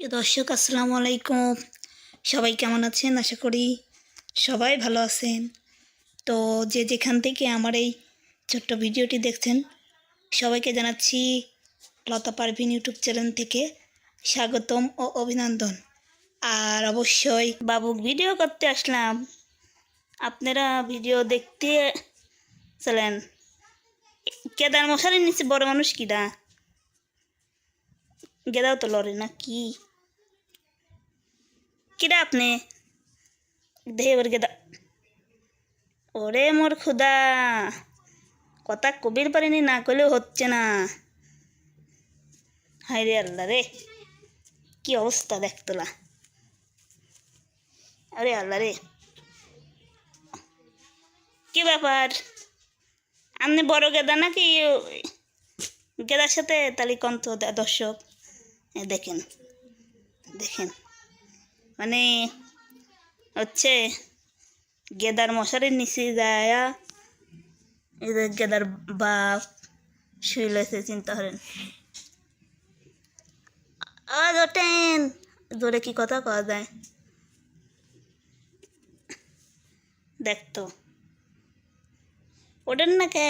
প্রিয় দর্শক, আসসালামু আলাইকুম। সবাই কেমন আছেন? আশা করি সবাই ভালো আছেন। তো যে যেখান থেকে আমার এই ছোট্ট ভিডিওটি দেখছেন, সবাইকে জানাচ্ছি লতা পারভিন ইউটিউব চ্যানেল থেকে স্বাগতম ও অভিনন্দন। আর অবশ্যই বাবুক ভিডিও করতে আসলাম। আপনারা ভিডিও দেখতে চলেন। কেদার মশারির নিচে বড় মানুষ কিনা গেদাও তো লরে না কি কিরা আপনি দেহে ওর গেদা ওরে মোর খুদা কথা কবির পারিনি না করলেও হচ্ছে না হায় রে আল্লাহ রে কি অবস্থা দেখতলা আরে আল্লাহ রে কি ব্যাপার আপনি বড় গেদা নাকি গেদার সাথে তালি কন্ত দর্শক দেখেন দেখেন। মানে হচ্ছে গেদার মশারির নিচে যায় এদের গেদার বাপ শুইলেছে চিন্তা করেন। ওঠেন জোরে কি কথা কওয়া যায়? দেখতো ওঠেন না কে?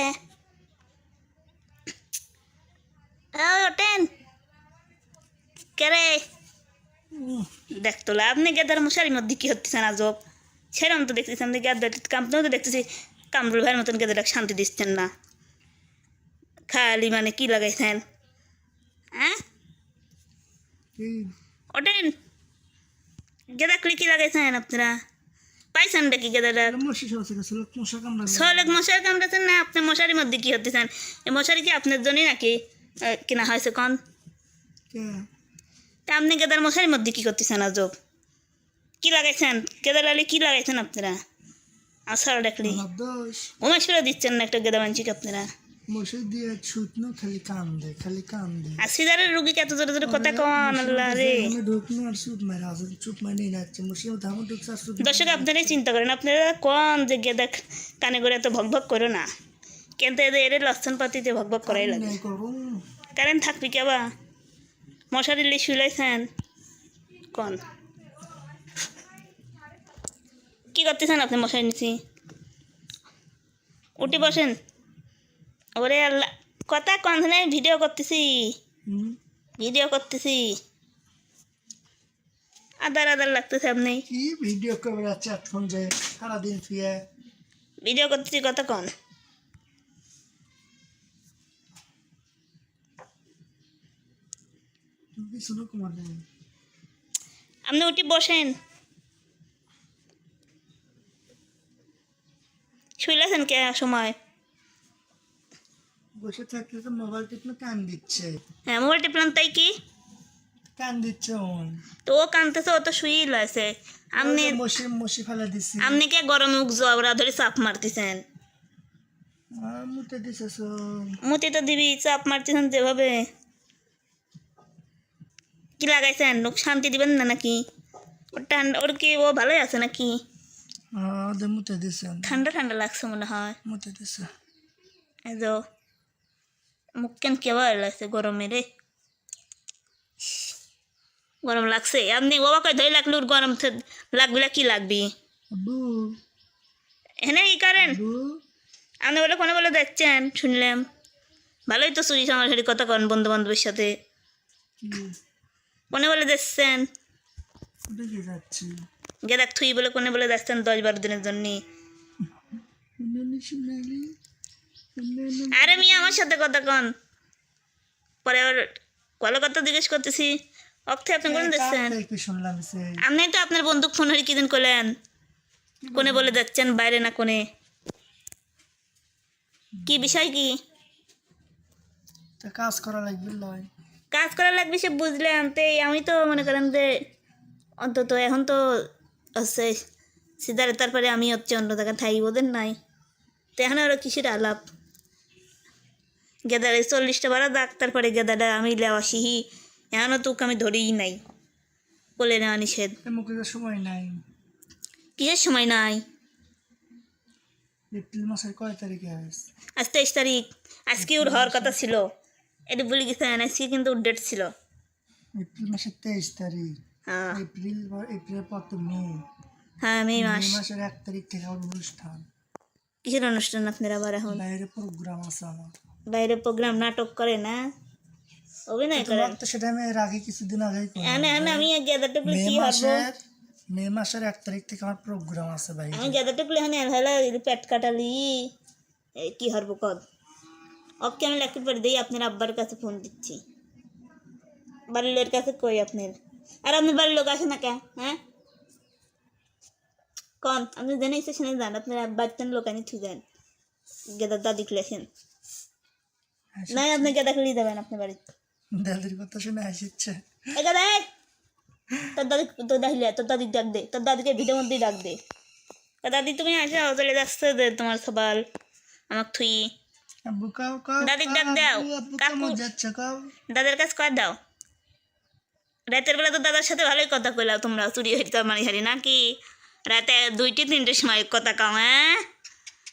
ওঠেন। কেরে? দেখতো আপনি গেদার মশারির মধ্যে কি হচ্ছে না জব। সেরকম তো দেখতেছি আপনি গেদার কামতেও তো দেখতেছি কামরুল ভাইয়ের মতন গেদার শান্তি দিচ্ছেন না। খালি মানে কি লাগাইছেন? হ্যাঁ ওঠেন। গেদা কুড়ি কি লাগাইছেন আপনারা? পাইছেন নাকি গেদাটা সলেক মশারি কামড়েছেন না? আপনি মশারির মধ্যে কি হতেছেন এই মশারি কি আপনার জন্যই নাকি কেনা হয়েছে কন? তা আপনি গেদার মশারির মধ্যে কী করতেছেন আজব? কি লাগাইছেন? গেদার লালি কী লাগাইছেন আপনারা? আসার ডাকলি। উমেশ করে দিচ্ছেন না একটা গেদা মানছিক আপনারা? মশাই দিয়ে ছুট না খালি কান দে খালি কান দে আর রুগীকে এত জোরে জোরে কথা কন আল্লাহ রে। আমি ঢুকনো আর সুট মারে আসলে চুপ মানে নাচছে মশাই ধামা ঢুকছে আর সুট দর্শক আপনারাই চিন্তা করেন আপনারা কন যে গেদা কানে করে এত ভক ভক করো না? কিন্তু এদের এর লক্ষণ পাতিতে ভক ভক করাই লাগে। কারেন্ট থাকবি কেবা মশারি লি শুলাইছেন? কন? কি করতেছেন আপনি মশারি নিচে? উঠে বসেন। ওরে আল্লাহ কথা কন ভিডিও করতেছি। ভিডিও করতেছি। আদার আদার লাগতেছে আপনি। কি ভিডিও করে বেড়াচ্ছে এতক্ষণ যে সারাদিন ফিয়ে ভিডিও করতেছি কথা কন? আপনি উঠে বসেন। শুইলেছেন কে সময়? বসে থাকলে তো মোবাইল টিপনে কান দিচ্ছে। হ্যাঁ মোবাইল টিপলাম তাই কি? কান দিচ্ছে ওন তো ও কানতেছে ও তো শুয়েই লাইছে আপনি মশি মশি ফেলা দিছি। আপনি কে গরম মুখ জবরা ধরে চাপ মারতেছেন? মুতে দিছে মুতি তো দিবি চাপ মারতেছেন যেভাবে। কি লাগাইছেন? লোক শান্তি দিবেন না নাকি? ওর ঠান্ডা ওর কি ও ভালোই আছে নাকি? হ্যাঁ দে মুতে দিছে। ঠান্ডা ঠান্ডা লাগছে মনে হয়। মুতে দিছে। তো মুখ কেন কেবার লাগছে গরমে রে। গরম লাগছে। আপনি বাবা কয় ধরে লাগলে ওর গরম লাগবে কি লাগবি? এনে কি করেন? আপনি বলে কোনো বলে দেখছেন শুনলাম। ভালোই তো চুরি আমার সাথে কথা কন বন্ধু বান্ধবের সাথে কোনে বলে দেখছেন গেদাক থুই বলে কোনে বলে দেখছেন দশ বারো দিনের জন্য। আরে মিয়া আমার সাথে কথা কন। পরে আবার কলে কথা জিজ্ঞেস করতেছি। অক্ষে আপনি কোন দেখছেন আপনি তো আপনার বন্ধু ফোন হয়ে কিদিন করলেন? কোনে বলে যাচ্ছেন বাইরে না কোনে? কি বিষয় কি? কাজ করা লাগবে লয়। কাজ করা লাগবে সে বুঝলাম তো আমি তো মনে করেন যে অন্তত এখন তো হচ্ছে সিদারে তারপরে আমি হচ্ছে অন্য জায়গায় থাই ওদের নাই। তো এখন আরও কিসের আলাপ? গেদারে চল্লিশটা বারা দাগ তারপরে গেদাটা আমি লেওয়া সিহি এখনও তোকে আমি ধরেই নাই। বলে নেওয়া নিষেধ। সময় নাই। কিসের সময় নাই? এপ্রিল মাসের কয় তারিখে আজ তেইশ তারিখ। আজকে ওর হওয়ার কথা ছিল। এটা বলে গেছেন আজকে কিন্তু ওর ডেট ছিল। এপ্রিল মাসের তেইশ তারিখ। হ্যাঁ। এপ্রিল বা- এপ্রিলের পর তো মে। হ্যাঁ মে মে মাস। মাসের এক তারিখ থেকে অনুষ্ঠান। কিসের অনুষ্ঠান আপনারা আবার এখন? বাইরে প্রোগ্রাম আছে আমার। বাইরে প্রোগ্রাম নাটক করে না? অভিনয় করে? তো সেটা আমি এর আগে কিছুদিন আগে আমি গেদা টুকলি মে কি হব মাসের মে মাসের এক তারিখ থেকে আমার প্রোগ্রাম আছে বাইরে আমি টুকলি হানি হেলা পেট কাটালি কি হরবো কদ? ওকে আমি লেখতে পারি দিই আপনার আব্বার কাছে ফোন দিচ্ছি বাড়ির লোকের কাছে কই আপনার আর আপনার বাড়ির লোক আসে না কে হ্যাঁ কন আপনি জেনে এসে শুনে যান আপনার বাচ্চার লোক আনি ঠিক যান গেদার দাদি খুলেছেন নাই আপনি গেদা খুলি যাবেন আপনার বাড়িতে দাদির কথা শুনে আসছে এ গেদা এই! তোর দাদি তোর দাদিলে তোর দাদি ডাক দে তোর দাদিকে ভিডিওর মধ্যেই ডাক দে দাদি তুমি আসো চলে যাচ্ছে দে তোমার সবাল আমাকে থুই আব্বু কাও কাও দাদির ডাক দাও। আব্বু, আব্বু কাকু। যাচ্ছে কাও দাদার কাছে কর দাও। রাতের বেলা তো দাদার সাথে ভালোই কথা কইলাও তোমরা চুরি হইতে মারি হারি নাকি? রাতে দুইটি তিনটের সময় কথা কাও হ্যাঁ?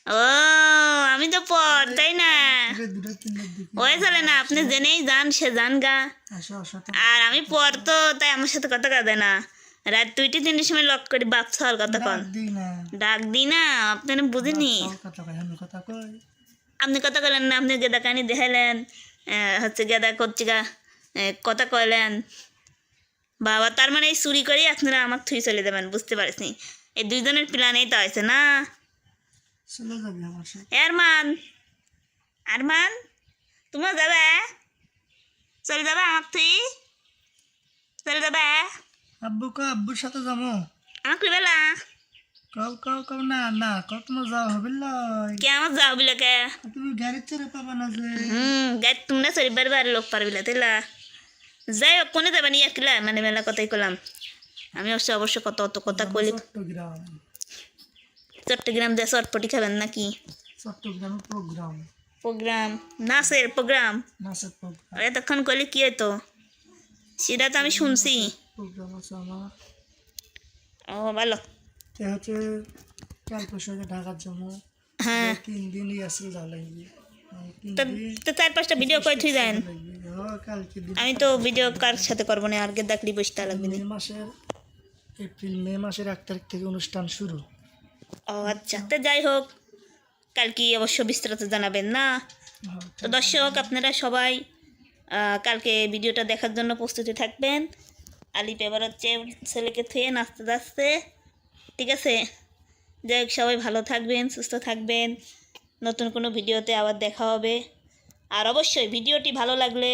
ও আমি তো পর তাই না? ওই চলে না আপনি জেনেই যান সে যান গা। আর আমি পর তো তাই আমার সাথে কথা কাঁদে না। রাত দুইটি তিনটের সময় লক করি বাপ সাল কথা কন। ডাক দিই না। আপনি বুঝিনি। কথা কয়। আপনি কথা কইলেন না আপনি গেদা কানি দেখাইলেন হচ্ছে গেদা আহ, কথা কইলেন। বাবা তার মানে এই চুরি করেই আপনারা আমাকে থুই চলে যাবেন বুঝতে পারিসনি এই দুইজনের প্ল্যানেই তো আছে না? আমার আরমান আরমান তোমরা যাবে? চলে যাবে আমাকে থুই? চলে যাবে? আব্বু কাও আব্বুর সাথে যাব। আমাকে বেলা কাও কাও কাও না না কাও তোমার যাও বিলে কে? তুমি গাড়ি চড়ে পাবা না যে। হুম গাই তোমরা সরি বারবার লোক পারবিলা তাইলা যাই হোক কোনে যাবেন ইয়া কিলা মানে মেলা কথাই কলাম। আমি অবশ্য অবশ্য কত অত কথা কইলি চট্টগ্রাম। চট্টগ্রাম দিয়ে চটপটি খাবেন নাকি? চট্টগ্রামের প্রোগ্রাম। প্রোগ্রাম। নাচের প্রোগ্রাম। নাচের প্রোগ্রাম। করলে কি হতো সেটা তো আমি শুনছি। প্রোগ্রাম আছে আমার। ও ভালো। তো হচ্ছে আগে ঢাকার জন্য হ্যাঁ। তিন তিন তো চার পাঁচটা ভিডিও করে থুই দেন? আমি তো ভিডিও কার সাথে করব না আর গে দেখলি বসতে লাগবে মে মাসের এপ্রিল মে মাসের এক তারিখ থেকে অনুষ্ঠান শুরু। ও আচ্ছা। তো যাই হোক কালকে অবশ্য বিস্তারিত জানাবেন না। তো দর্শক আপনারা সবাই কালকে ভিডিওটা দেখার জন্য প্রস্তুতি থাকবেন। আলিপ এবার হচ্ছে ছেলেকে থুয়ে নাচতে নাচতে ঠিক আছে? যাই হোক, সবাই ভালো থাকবেন, সুস্থ থাকবেন। নতুন কোনো ভিডিওতে আবার দেখা হবে। আর অবশ্যই ভিডিওটি ভালো লাগলে